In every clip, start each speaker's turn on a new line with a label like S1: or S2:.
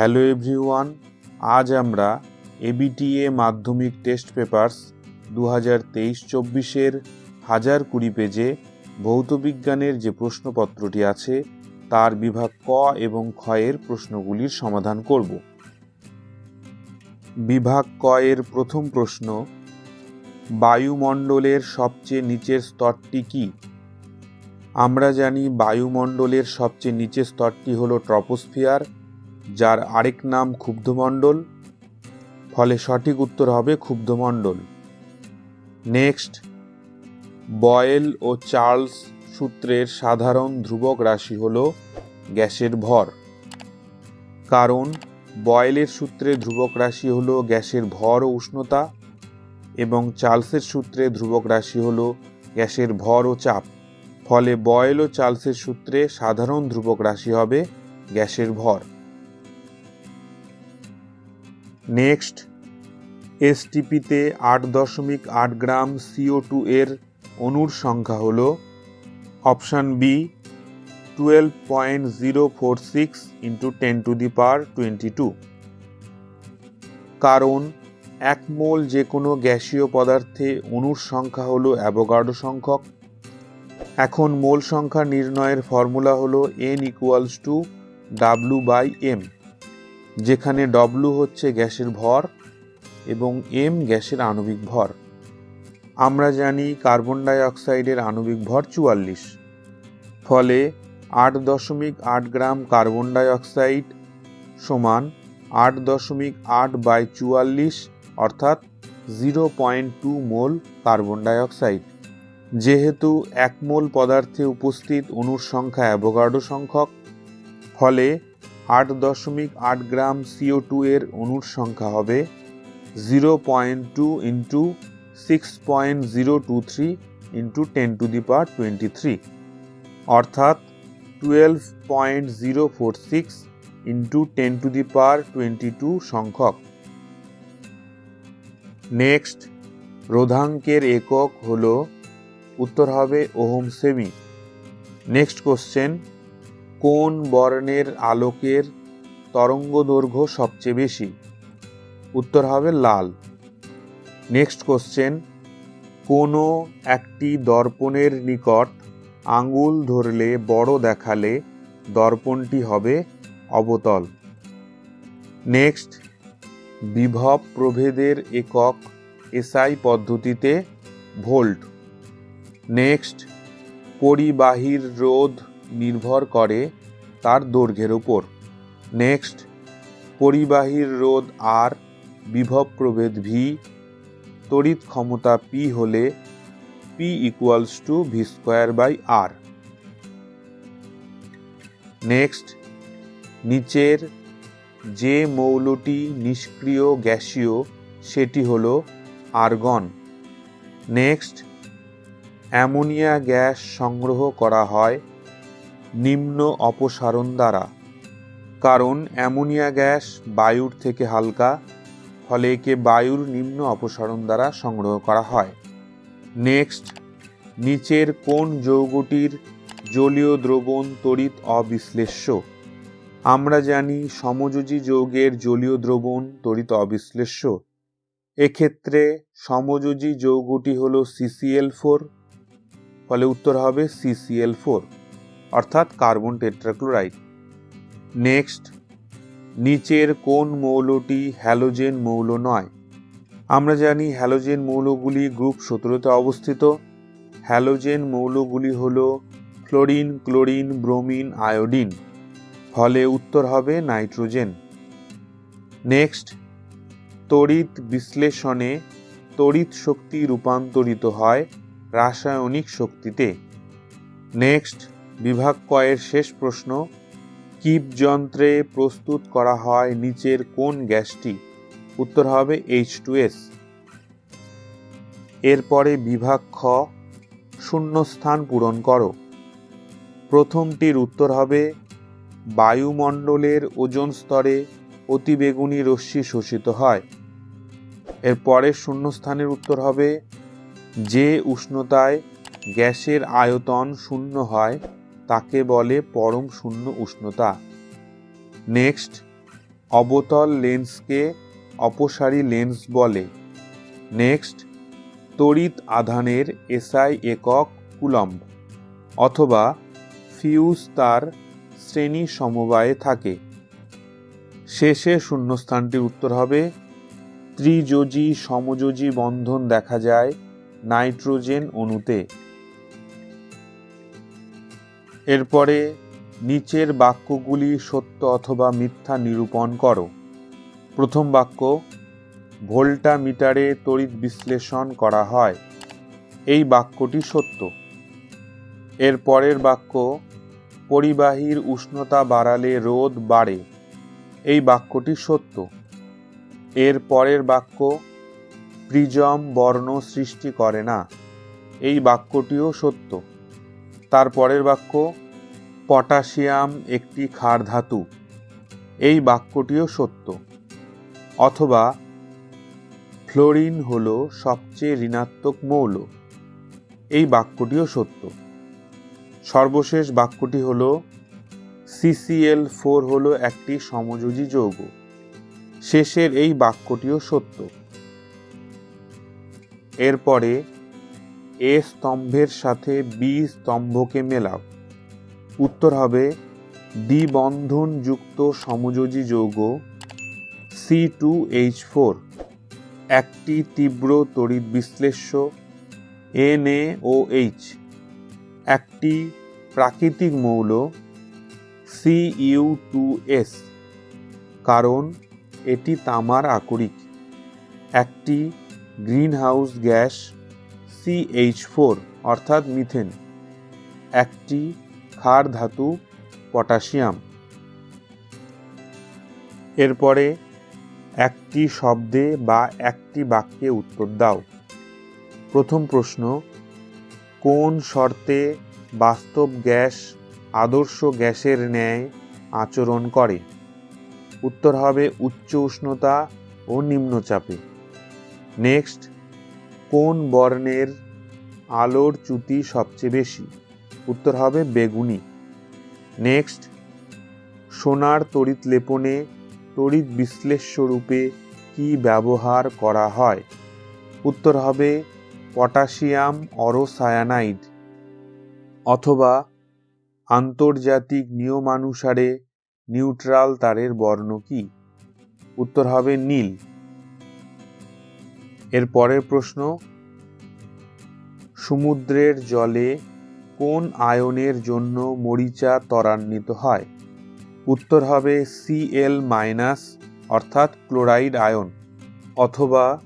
S1: Hello everyone, আজ আমরা ABTA মাধ্যমিক টেস্ট পেপার্স দু হাজার তেইশ চব্বিশের হাজার কুড়ি পেজে ভৌতবিজ্ঞানের যে প্রশ্নপত্রটি আছে, তার বিভাগ ক এবং ক্ষয়ের প্রশ্নগুলির সমাধান করব। বিভাগ ক এর প্রথম প্রশ্ন, বায়ুমণ্ডলের সবচেয়ে নিচের স্তরটি কি? আমরা জানি বায়ুমণ্ডলের সবচেয়ে নিচের স্তরটি হলো ট্রপোস্ফিয়ার যার আরেক নাম ক্ষুব্ধমণ্ডল, ফলে সঠিক উত্তর হবে ক্ষুব্ধমণ্ডল। নেক্সট, বয়েল ও চার্লস সূত্রের সাধারণ ধ্রুবক রাশি হল গ্যাসের ভর। কারণ, বয়েলের সূত্রে ধ্রুবক রাশি হল গ্যাসের ভর ও উষ্ণতা এবং চার্লসের সূত্রে ধ্রুবক রাশি হল গ্যাসের ভর ও চাপ। ফলে বয়েল ও চার্লসের সূত্রে সাধারণ ধ্রুবক রাশি হবে গ্যাসের ভর। নেক্সট এসটিপিতে আট দশমিক আট গ্রাম সিও টু এর অণুর সংখ্যা হল option B twelve point zero four six into ten to the power twenty two কারণ, এক মোল যে কোনো গ্যাসীয় পদার্থে অণুর সংখ্যা হল অ্যাভোগাড্রো সংখ্যক। এখন মোল সংখ্যা নির্ণয়ের ফর্মুলা হলো N equals to W by M যেখানে ডব্লু হচ্ছে গ্যাসের ভর এবং এম গ্যাসের আণবিক ভর। আমরা জানি কার্বন ডাই অক্সাইডের আণবিক ভর চুয়াল্লিশ। ফলে আট দশমিক আট গ্রাম কার্বন ডাই অক্সাইড সমান আট দশমিক আট বাই চুয়াল্লিশ, অর্থাৎ zero point two mole carbon die অক্সাইড যেহেতু এক মোল পদার্থে উপস্থিত অণুর সংখ্যা অ্যাভোগাড্রো সংখ্যক, ফলে আট দশমিক আট গ্রাম সিও টু এর অণুর সংখ্যা হবে zero point two into six point zero two three into ten to the power twenty three অর্থাৎ twelve point zero four six into ten to the power twenty two সংখ্যক। নেক্সট রোধাঙ্কের একক হল, উত্তর হবে ওহম সেমি। নেক্সট কোশ্চেন কোন বর্ণের আলোকের তরঙ্গ দৈর্ঘ্য সবচেয়ে বেশি? উত্তর হবে লাল। নেক্সট কোশ্চেন কোনো একটি দর্পণের নিকট আঙ্গুল ধরলে বড় দেখালে দর্পণটি হবে অবতল। নেক্সট বিভব প্রভেদের একক এসআই পদ্ধতিতে ভোল্ট। নেক্সট পরিবাহীর রোধ নির্ভর করে তার দৈর্ঘ্যের উপর। নেক্সট পরিবাহীর রোধ আর বিভব প্রভেদ ভি তড়িৎ ক্ষমতা পি হলে P equals to V square by R next নিচের যে মৌলটি নিষ্ক্রিয় গ্যাসীয়, সেটি হল আর্গন। নেক্সট অ্যামোনিয়া গ্যাস সংগ্রহ করা হয় নিম্ন অপসারণ দ্বারা। কারণ অ্যামোনিয়া গ্যাস বায়ুর থেকে হালকা, ফলে একে বায়ুর নিম্ন অপসারণ দ্বারা সংগ্রহ করা হয়। নেক্সট, নিচের কোন যৌগটির জলীয় দ্রবণ তড়িৎ অবিশ্লেষ্য? আমরা জানি সমযোজী যৌগের জলীয় দ্রবণ তড়িৎ অবিশ্লেষ্য। এক্ষেত্রে সমযোজী যৌগটি হল সিসিএল ফোর ফলে উত্তর হবে সিসিএল ফোর অর্থাৎ কার্বন টেট্রাক্লোরাইড। নেক্সট, নিচের কোন মৌলটি হ্যালোজেন মৌল নয়? আমরা জানি হ্যালোজেন মৌলগুলি গ্রুপ সতেরোতে অবস্থিত। হ্যালোজেন মৌলগুলি হল ক্লোরিন ক্লোরিন, ব্রোমিন, আয়োডিন। ফলে উত্তর হবে নাইট্রোজেন। নেক্সট, তড়িৎ বিশ্লেষণে তড়িৎ শক্তি রূপান্তরিত হয় রাসায়নিক শক্তিতে। নেক্সট বিভাগ কয়ের শেষ প্রশ্ন, কিপ যন্ত্রে প্রস্তুত করা হয় নিচের কোন গ্যাসটি? উত্তর হবে এইচ টু এস এরপরে বিভাগ খ, শূন্যস্থান পূরণ করো। প্রথমটির উত্তর হবে বায়ুমণ্ডলের ওজন স্তরে অতিবেগুনি রশ্মি শোষিত হয়। এর পরের শূন্যস্থানের উত্তর হবে যে উষ্ণতায় গ্যাসের আয়তন শূন্য হয় তাকে বলে পরম শূন্য উষ্ণতা। নেক্সট অবতল লেন্সকে অপসারী লেন্স বলে। নেক্সট তড়িৎ আধানের এসআই একক কুলম্ব, অথবা ফিউজ তার শ্রেণি সমবায়ে থাকে। শেষে শূন্যস্থানটির উত্তর হবে, ত্রিযোজী সমযোজী বন্ধন দেখা যায় নাইট্রোজেন অণুতে। এরপরে নিচের বাক্যগুলি সত্য অথবা মিথ্যা নিরূপণ করো। প্রথম বাক্য ভোল্টা মিটারে তড়িৎ বিশ্লেষণ করা হয়। এই বাক্যটি সত্য। এর পরের বাক্য, পরিবাহীর উষ্ণতা বাড়ালে রোদ বাড়ে। এই বাক্যটি সত্য। এর পরের বাক্য, প্রিজম বর্ণ সৃষ্টি করে না। এই বাক্যটিও সত্য। তার পরের বাক্য, পটাশিয়াম একটি ক্ষার ধাতু। এই বাক্যটিও সত্য। অথবা, ফ্লোরিন হল সবচেয়ে ঋণাত্মক মৌল। এই বাক্যটিও সত্য। সর্বশেষ বাক্যটি হল, সিসিএল ফোর হল একটি সমযোজী যৌগ। শেষের এই বাক্যটিও সত্য। এরপরে এ স্তম্ভের সাথে বি স্তম্ভকে মেলাও। উত্তর হবে দ্বিবন্ধন যুক্ত সমযোজী যৌগ সি টু এইচ ফোর। একটি তীব্র তড়িৎ বিশ্লেষ্য এন এ ও এইচ। একটি প্রাকৃতিক মৌল সি ইউ টু এস। কারণ এটি তামার আকরিক। একটি গ্রিনহাউস গ্যাস সিএইচ ফোর অর্থাৎ মিথেন একটি ক্ষার ধাতু, পটাশিয়াম। এরপরে একটি শব্দে বা একটি বাক্যে উত্তর দাও। প্রথম প্রশ্ন, কোন শর্তে বাস্তব গ্যাস আদর্শ গ্যাসের ন্যায় আচরণ করে? উত্তর হবে উচ্চ উষ্ণতা ও নিম্নচাপে। নেক্সট কোন বর্ণের আলোর চ্যুতি সবচেয়ে বেশি? উত্তর হবে বেগুনি। নেক্সট, সোনার তড়িৎ লেপনে তড়িৎ বিশ্লেষ্য রূপে কি ব্যবহার করা হয়? উত্তর হবে পটাশিয়াম অরোসায়ানাইড অথবা আন্তর্জাতিক নিয়মানুসারে নিউট্রাল তারের বর্ণ কি? উত্তর হবে নীল। এর পরের প্রশ্ন, সমুদ্রের জলে কোন আয়নের জন্য মরিচা ত্বরান্বিত হয়? উত্তর হবে সিএল মাইনাস অর্থাৎ ক্লোরাইড আয়ন, অথবা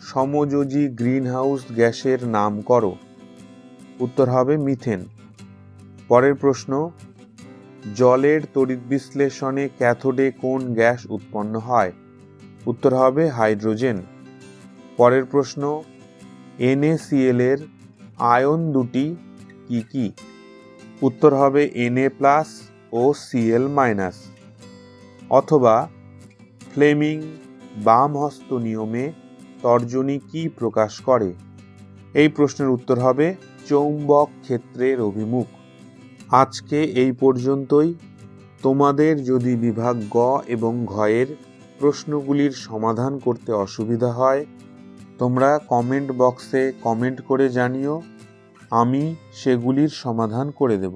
S1: সমযোজী গ্রিনহাউস গ্যাসের নাম করো। উত্তর হবে মিথেন। পরের প্রশ্ন, জলের তড়িৎ বিশ্লেষণে ক্যাথোডে কোন গ্যাস উৎপন্ন হয়? উত্তর হবে হাইড্রোজেন। পরের প্রশ্ন এনএসিএল এর আয়ন দুটি কি কি? উত্তর হবে এনএ প্লাস ও সিএল মাইনাস অথবা ফ্লেমিং বাম হস্ত নিয়মে তর্জনী কি প্রকাশ করে? এই প্রশ্নের উত্তর হবে চৌম্বক ক্ষেত্রের অভিমুখ। আজকে এই পর্যন্তই। তোমাদের যদি বিভাগ গ এবং ঘয়ের প্রশ্নগুলির সমাধান করতে অসুবিধা হয় তোমরা কমেন্ট বক্সে কমেন্ট করে জানিও আমি সেগুলির সমাধান করে দেব।